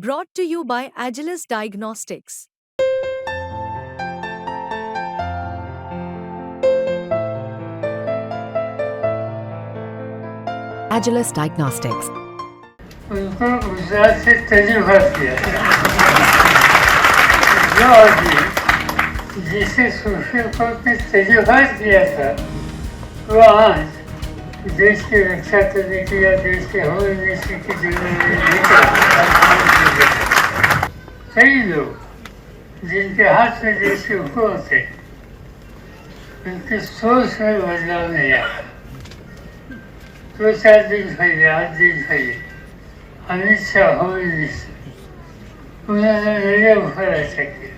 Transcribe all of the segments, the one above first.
Brought to you by Agilus Diagnostics. Agilus Diagnostics. उनको गुजरात से तजुर्बा KIA जो आदमी जिसे सूफी को ने तजुर्बा किया था वो आज देश की रक्षा करने की या देश के होम मिनिस्ट्री की जिम्मेदारी लेकर कई लोग जिनके हाथ में जैसे के हुकूमत थे उनकी सोच में बदलाव नहीं आया दो चार दिन पहले आठ दिन पहले अमित शाह होने मिनिस्टर उन्होंने मेरे ऊपर ऐसा किया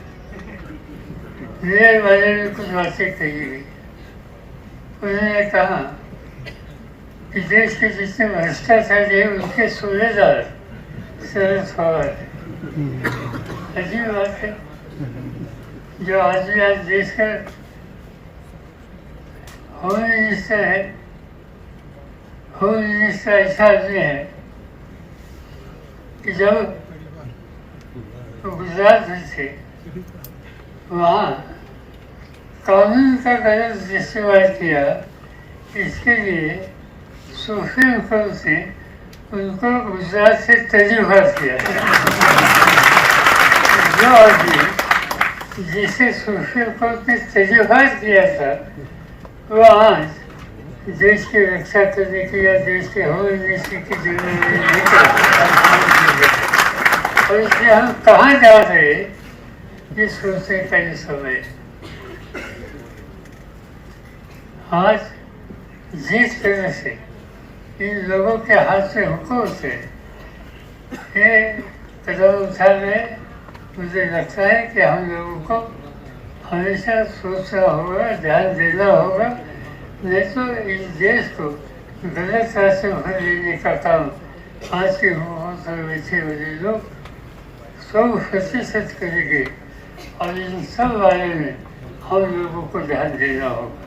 मेरे बारे में कुछ बातें कही गई उन्होंने कहा कि देश के जितने भ्रष्टाचारी है उनके सूबेदार शरद पवार है। अजीब बात है। जो आदमी आज देश का होम मिनिस्टर है होम मिनिस्टर ऐसा आदमी है कि जब गुजरात में थे वहाँ कानून का गलत इस्तेमाल किया इसके लिए सुप्रीम कोर्ट ने उनको गुजरात से तजुर्बा किया जो आदमी जिसे सुप्रीम कोर्ट ने तजुर्बा किया था वो आज देश की रक्षा करने के या देश के हो की ज़रूरत और इसलिए हम कहाँ जा रहे ये सोचने का ये समय आज जिस तरह से इन लोगों के हाथ से हुकूम से ये कदम उठा रहे मुझे लगता है कि हम लोगों को हमेशा सोचना होगा ध्यान देना होगा. नहीं तो इस देश को गलत रास्ते भर लेने का काम आज के हुकूमत में बैठे हुए लोग सौ प्रतिशत करेंगे और इन सब बारे में हम लोगों को ध्यान देना होगा।